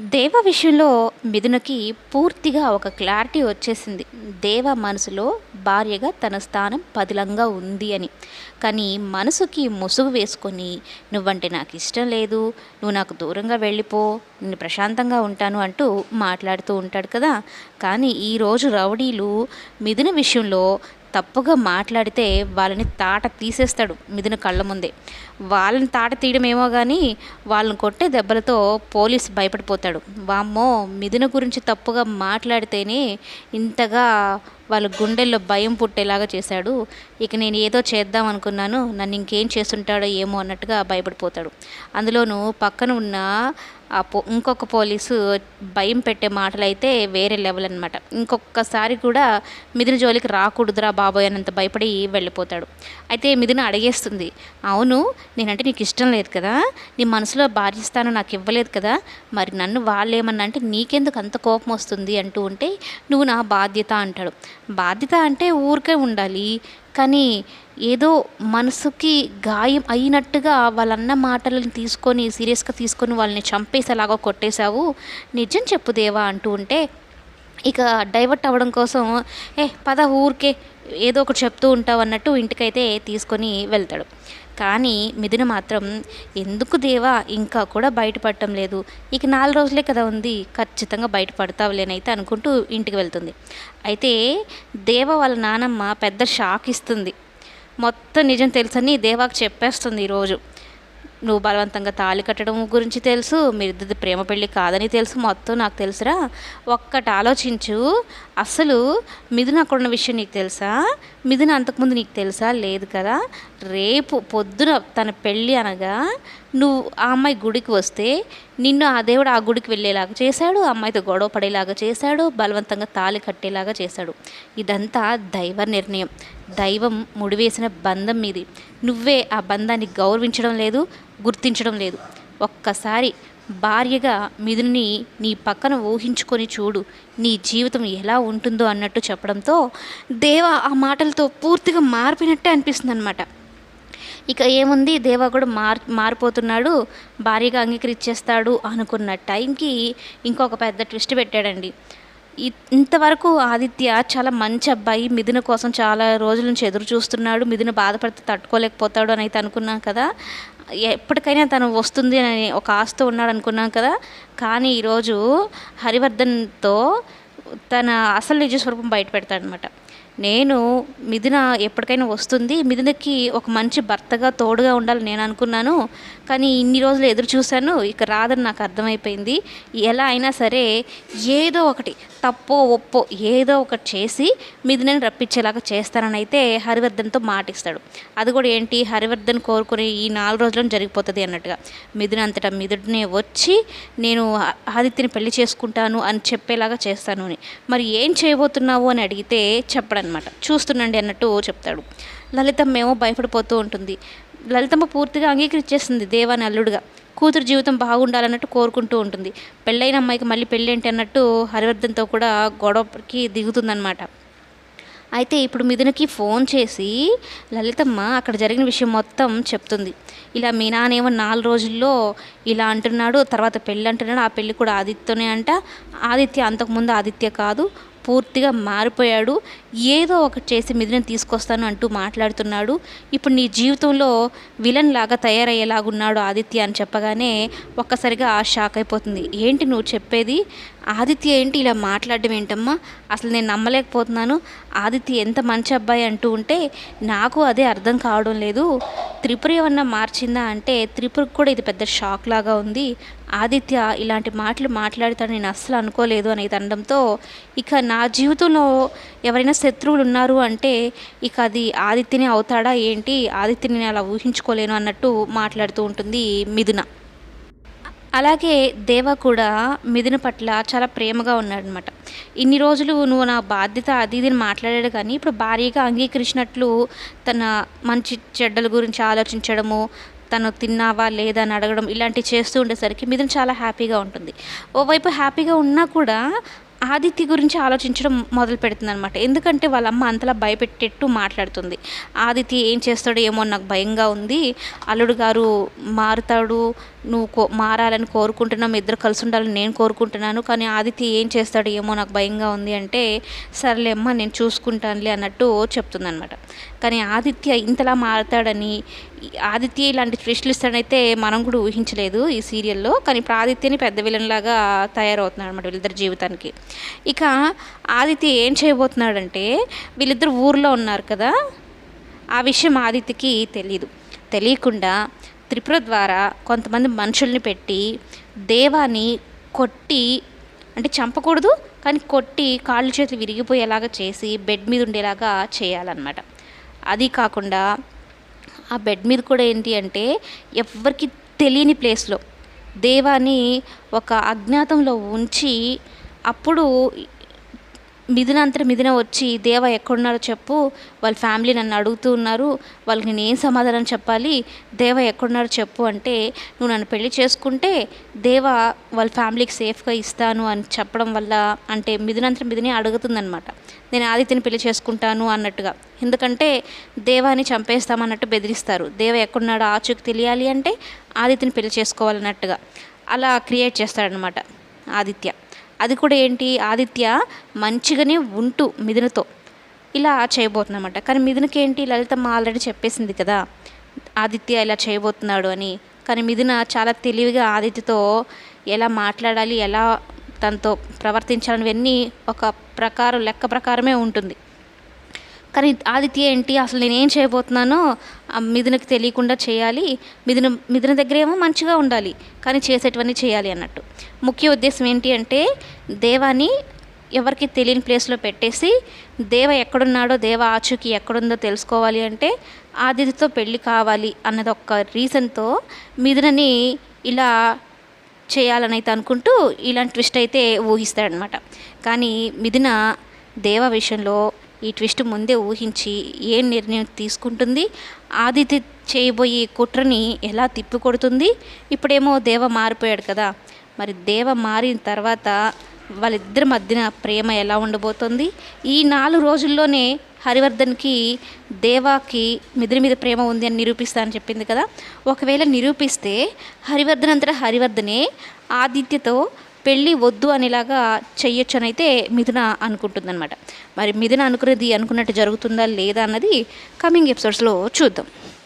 దేవ విషయంలో మిథునకి పూర్తిగా ఒక క్లారిటీ వచ్చేసింది. దేవ మనసులో భార్యగా తన స్థానం పదిలంగా ఉంది అని. కానీ మనసుకి ముసుగు వేసుకొని నువ్వంటే నాకు ఇష్టం లేదు నువ్వు నాకు దూరంగా వెళ్ళిపో నేను ప్రశాంతంగా ఉంటాను అంటూ మాట్లాడుతూ ఉంటాడు కదా. కానీ ఈరోజు రౌడీలు మిథున విషయంలో తప్పుగా మాట్లాడితే వాళ్ళని తాట తీసేస్తాడు మిథున కళ్ళ ముందే. వాళ్ళని తాట తీయడమేమో కానీ వాళ్ళని కొట్టే దెబ్బలతో పోలీస్ భయపడిపోతాడు. వామ్మో మిథున గురించి తప్పుగా మాట్లాడితేనే ఇంతగా వాళ్ళ గుండెల్లో భయం పుట్టేలాగా చేశాడు. ఇక నేను ఏదో చేద్దాం అనుకున్నాను నన్ను ఇంకేం చేస్తుంటాడో ఏమో అన్నట్టుగా భయపడిపోతాడు. అందులోనూ పక్కన ఉన్న ఆ పో ఇంకొక పోలీసు భయం పెట్టే మాటలు అయితే వేరే లెవెల్ అనమాట ఇంకొకసారి కూడా మిథున జోలికి రాకూడదురా బాబోయ్ అనంత భయపడి వెళ్ళిపోతాడు. అయితే మిథున అడిగేస్తుంది అవును నేనంటే నీకు ఇష్టం లేదు కదా? నీ మనసులో భార్యస్థానం నాకు ఇవ్వలేదు కదా? మరి నన్ను వాళ్ళు ఏమన్నా అంటే నీకెందుకు అంత కోపం వస్తుంది? అంటూ ఉంటే నువ్వు నా బాధ్యత అంటాడు. బాధ్యత అంటే ఊరికే ఉండాలి కానీ ఏదో మనసుకి గాయం అయినట్టుగా వాళ్ళన్న మాటలను తీసుకొని సీరియస్గా తీసుకొని వాళ్ళని చంపేసేలాగా కొట్టేశావు. నిజం చెప్పు దేవా అంటూ ఉంటే ఇక డైవర్ట్ అవ్వడం కోసం ఏ పద ఊరికే ఏదో ఒకటి చెప్తూ ఉంటావు అన్నట్టు ఇంటికైతే తీసుకొని వెళ్తాడు. కానీ మిథున మాత్రం ఎందుకు దేవా ఇంకా కూడా బయటపడటం లేదు. ఇక నాలుగు రోజులే కదా ఉంది ఖచ్చితంగా బయటపడతావులేనైతే అనుకుంటూ ఇంటికి వెళ్తుంది. అయితే దేవ వాళ్ళ నానమ్మ పెద్ద షాక్ ఇస్తుంది. మొత్తం నిజం తెలుసని దేవాకి చెప్పేస్తుంది ఈరోజు నువ్వు బలవంతంగా తాళి కట్టడం గురించి తెలుసు మీరిద్దరిది ప్రేమ పెళ్ళి కాదని తెలుసు మొత్తం నాకు తెలుసురా. ఒక్కటి ఆలోచించు అసలు మిథున అక్కడ ఉన్న విషయం నీకు తెలుసా? మిథున అంతకుముందు నీకు తెలుసా? లేదు కదా. రేపు పొద్దున తన పెళ్ళి అనగా నువ్వు ఆ అమ్మాయి గుడికి వస్తే నిన్ను ఆ దేవుడు ఆ గుడికి వెళ్ళేలాగా చేశాడు అమ్మాయితో గొడవ పడేలాగా చేశాడు బలవంతంగా తాళి కట్టేలాగా చేశాడు. ఇదంతా దైవ నిర్ణయం. దైవం ముడివేసిన బంధం మీది. నువ్వే ఆ బంధాన్ని గౌరవించడం లేదు గుర్తించడం లేదు. ఒక్కసారి భార్యగా మిథుని నీ పక్కన ఊహించుకొని చూడు నీ జీవితం ఎలా ఉంటుందో అన్నట్టు చెప్పడంతో దేవ ఆ మాటలతో పూర్తిగా మారిపోయినట్టే అనిపిస్తుంది అనమాట ఇక ఏముంది? దేవా కూడా మార్ మారిపోతున్నాడు భారీగా అంగీకరించేస్తాడు అనుకున్న టైంకి ఇంకొక పెద్ద ట్విస్ట్ పెట్టాడండి. ఇంతవరకు ఆదిత్య చాలా మంచి అబ్బాయి. మిథున కోసం చాలా రోజుల నుంచి ఎదురు చూస్తున్నాడు. మిథున బాధపడితే తట్టుకోలేకపోతాడు అని అయితే అనుకున్నాం కదా. ఎప్పటికైనా తను వస్తుంది అని ఒక ఆశతో ఉన్నాడు అనుకున్నాం కదా. కానీ ఈరోజు హరివర్ధన్తో తన అసలు నిజ స్వరూపం బయట పెడతాడనమాట నేను మిథున ఎప్పటికైనా వస్తుంది. మిథునకి ఒక మంచి భర్తగా తోడుగా ఉండాలని నేను అనుకున్నాను. కానీ ఇన్ని రోజులు ఎదురు చూశాను. ఇక రాదని నాకు అర్థమైపోయింది. ఎలా అయినా సరే ఏదో ఒకటి తప్పో ఒప్పో ఏదో ఒకటి చేసి మిథునని రప్పించేలాగా చేస్తానని అయితే హరివర్ధన్తో మాటిస్తాడు. అది కూడా ఏంటి? హరివర్ధన్ కోరుకుని ఈ నాలుగు రోజుల్లో జరిగిపోతుంది అన్నట్టుగా. మిథున అంతటా మిథుడినే వచ్చి నేను ఆదిత్యని పెళ్ళి చేసుకుంటాను అని చెప్పేలాగా చేస్తాను అని. మరి ఏం చేయబోతున్నావు అని అడిగితే చెప్పడం అనమాట చూస్తుండండి అన్నట్టు చెప్తాడు. లలితమ్మ ఏమో భయపడిపోతూ ఉంటుంది. లలితమ్మ పూర్తిగా అంగీకరించేస్తుంది దేవాని అల్లుడుగా. కూతురు జీవితం బాగుండాలన్నట్టు కోరుకుంటూ ఉంటుంది. పెళ్ళైన అమ్మాయికి మళ్ళీ పెళ్ళి ఏంటి అన్నట్టు హరివర్ధన్తో కూడా గొడవకి దిగుతుందనమాట అయితే ఇప్పుడు మిథునకి ఫోన్ చేసి లలితమ్మ అక్కడ జరిగిన విషయం మొత్తం చెప్తుంది. ఇలా మీ నానేమో నాలుగు రోజుల్లో ఇలా అంటున్నాడు తర్వాత పెళ్ళి అంటున్నాడు ఆ పెళ్ళి కూడా ఆదిత్యనే అంట. ఆదిత్య అంతకుముందు ఆదిత్య కాదు పూర్తిగా మారిపోయాడు. ఏదో ఒకటి చేసి మిథునని తీసుకొస్తాను అంటూ మాట్లాడుతున్నాడు. ఇప్పుడు నీ జీవితంలో విలన్ లాగా తయారయ్యేలాగున్నాడు ఆదిత్య అని చెప్పగానే ఒక్కసారిగా ఆ షాక్ అయిపోతుంది. ఏంటి నువ్వు చెప్పేది? ఆదిత్య ఏంటి ఇలా మాట్లాడడం ఏంటమ్మా? అసలు నేను నమ్మలేకపోతున్నాను. ఆదిత్య ఎంత మంచి అబ్బాయి అంటూ ఉంటే నాకు అదే అర్థం కావడం లేదు. త్రిపుర ఏమన్నా మార్చిందా అంటే త్రిపురకు కూడా ఇది పెద్ద షాక్ లాగా ఉంది. ఆదిత్య ఇలాంటి మాటలు మాట్లాడతాడని నేను అస్సలు అనుకోలేదు అనేది అనడంతో ఇక నా జీవితంలో ఎవరైనా శత్రువులు ఉన్నారు అంటే ఇక అది ఆదిత్యనే అవుతాడా ఏంటి? ఆదిత్యని నేను అలా ఊహించుకోలేను అన్నట్టు మాట్లాడుతూ ఉంటుంది మిథున. అలాగే దేవ కూడా మిథున పట్ల చాలా ప్రేమగా ఉన్నాడనమాట ఇన్ని రోజులు నువ్వు నా బాధ్యత అది ఇది మాట్లాడాడు కానీ ఇప్పుడు భారీగా అంగీకరించినట్లు తన మంచి చెడ్డల గురించి ఆలోచించడము తను తిన్నావా లేదా అని అడగడం ఇలాంటివి చేస్తూ ఉండేసరికి మిథున చాలా హ్యాపీగా ఉంటుంది. ఓవైపు హ్యాపీగా ఉన్నా కూడా ఆదిత్య గురించి ఆలోచించడం మొదలు పెడుతుంది అనమాట ఎందుకంటే వాళ్ళ అమ్మ అంతలా భయపెట్టేట్టు మాట్లాడుతుంది. ఆదిత్య ఏం చేస్తాడో ఏమో నాకు భయంగా ఉంది. అల్లుడు గారు మారుతాడు. నువ్వు కో మారాలని కోరుకుంటున్నాం. ఇద్దరు కలిసి ఉండాలని నేను కోరుకుంటున్నాను. కానీ ఆదిత్య ఏం చేస్తాడో ఏమో నాకు భయంగా ఉంది అంటే సర్లే అమ్మ నేను చూసుకుంటానులే అన్నట్టు చెప్తుందనమాట కానీ ఆదిత్య ఇంతలా మారుతాడని ఆదిత్య ఇలాంటి ట్విస్టులు ఇస్తాడైతే మనం కూడా ఊహించలేదు ఈ సీరియల్లో. కానీ ఇప్పుడు ఆదిత్యని పెద్ద విలన్లాగా తయారవుతున్నాడు అనమాట వీళ్ళిద్దరి జీవితానికి. ఇక ఆదిత్య ఏం చేయబోతున్నాడంటే వీళ్ళిద్దరు ఊర్లో ఉన్నారు కదా ఆ విషయం ఆదిత్యకి తెలియదు తెలియకుండా త్రిపుర ద్వారా కొంతమంది మనుషుల్ని పెట్టి దేవాని కొట్టి అంటే చంపకూడదు కానీ కొట్టి కాళ్ళు చేతులు విరిగిపోయేలాగా చేసి బెడ్ మీద ఉండేలాగా చేయాలన్నమాట. అది కాకుండా ఆ బెడ్ మీద కూడా ఏంటి అంటే ఎవరికి తెలియని ప్లేస్లో దేవాని ఒక అజ్ఞాతంలో ఉంచి అప్పుడు మిథున అంతట మిథున వచ్చి దేవ ఎక్కడున్నారో చెప్పు. వాళ్ళ ఫ్యామిలీ నన్ను అడుగుతూ ఉన్నారు. వాళ్ళకి నేను ఏం సమాధానం చెప్పాలి? దేవ ఎక్కడున్నారో చెప్పు అంటే నువ్వు నన్ను పెళ్ళి చేసుకుంటే దేవ వాళ్ళ ఫ్యామిలీకి సేఫ్గా ఇస్తాను అని చెప్పడం వల్ల అంటే మిథునంతట మిథునే అడుగుతుందనమాట నేను ఆదిత్యని పెళ్ళి చేసుకుంటాను అన్నట్టుగా. ఎందుకంటే దేవాని చంపేస్తామన్నట్టు బెదిరిస్తారు. దేవ ఎక్కడున్నాడో ఆచూకి తెలియాలి అంటే ఆదిత్యని పెళ్ళి చేసుకోవాలన్నట్టుగా. అలా క్రియేట్ చేస్తాడనమాట ఆదిత్య. అది కూడా ఏంటి? ఆదిత్య మంచిగానే ఉంటూ మిథునతో ఇలా చేయబోతుందన్నమాట. కానీ మిథునకి ఏంటి? లలితమ్మ ఆల్రెడీ చెప్పేసింది కదా ఆదిత్య ఇలా చేయబోతున్నాడు అని. కానీ మిథున చాలా తెలివిగా ఆదిత్యతో ఎలా మాట్లాడాలి ఎలా తనతో ప్రవర్తించాలనివన్నీ ఒక ప్రకారం లెక్క ప్రకారమే ఉంటుంది. కానీ ఆదిత్య ఏంటి? అసలు నేనేం చేయబోతున్నానో ఆ మిథునకి తెలియకుండా చేయాలి. మిథున మిథున దగ్గర ఏమో మంచిగా ఉండాలి కానీ చేసేటివన్నీ చేయాలి అన్నట్టు. ముఖ్య ఉద్దేశం ఏంటి అంటే దేవాని ఎవరికి తెలియని ప్లేస్లో పెట్టేసి దేవ ఎక్కడున్నాడో దేవ ఆచూకి ఎక్కడుందో తెలుసుకోవాలి అంటే ఆదిత్యతో పెళ్ళి కావాలి అన్నది ఒక రీజన్తో మిథునని ఇలా చేయాలని అయితే అనుకుంటూ ఇలాంటి ట్విస్ట్ అయితే ఊహిస్తాడనమాట కానీ మిథున దేవ విషయంలో ఈ ట్విస్ట్ ముందే ఊహించి ఏం నిర్ణయం తీసుకుంటుంది? ఆదిత్య చేయబోయే కుట్రని ఎలా తిప్పికొడుతుంది? ఇప్పుడేమో దేవ మారిపోయాడు కదా. మరి దేవ మారిన తర్వాత వాళ్ళిద్దరి మధ్యన ప్రేమ ఎలా ఉండబోతుంది? ఈ నాలుగు రోజుల్లోనే హరివర్ధన్కి దేవాకి మిదిరి మీద ప్రేమ ఉంది అని నిరూపిస్తా అని చెప్పింది కదా. ఒకవేళ నిరూపిస్తే హరివర్ధన్ అంతటా హరివర్ధనే ఆదిత్యతో పెళ్ళి వద్దు అనేలాగా చెయ్యొచ్చు అయితే మిథున అనుకుంటుందన్నమాట. మరి మిథున అనుకునేది అనుకున్నట్టు జరుగుతుందా లేదా అన్నది కమింగ్ ఎపిసోడ్స్లో చూద్దాం.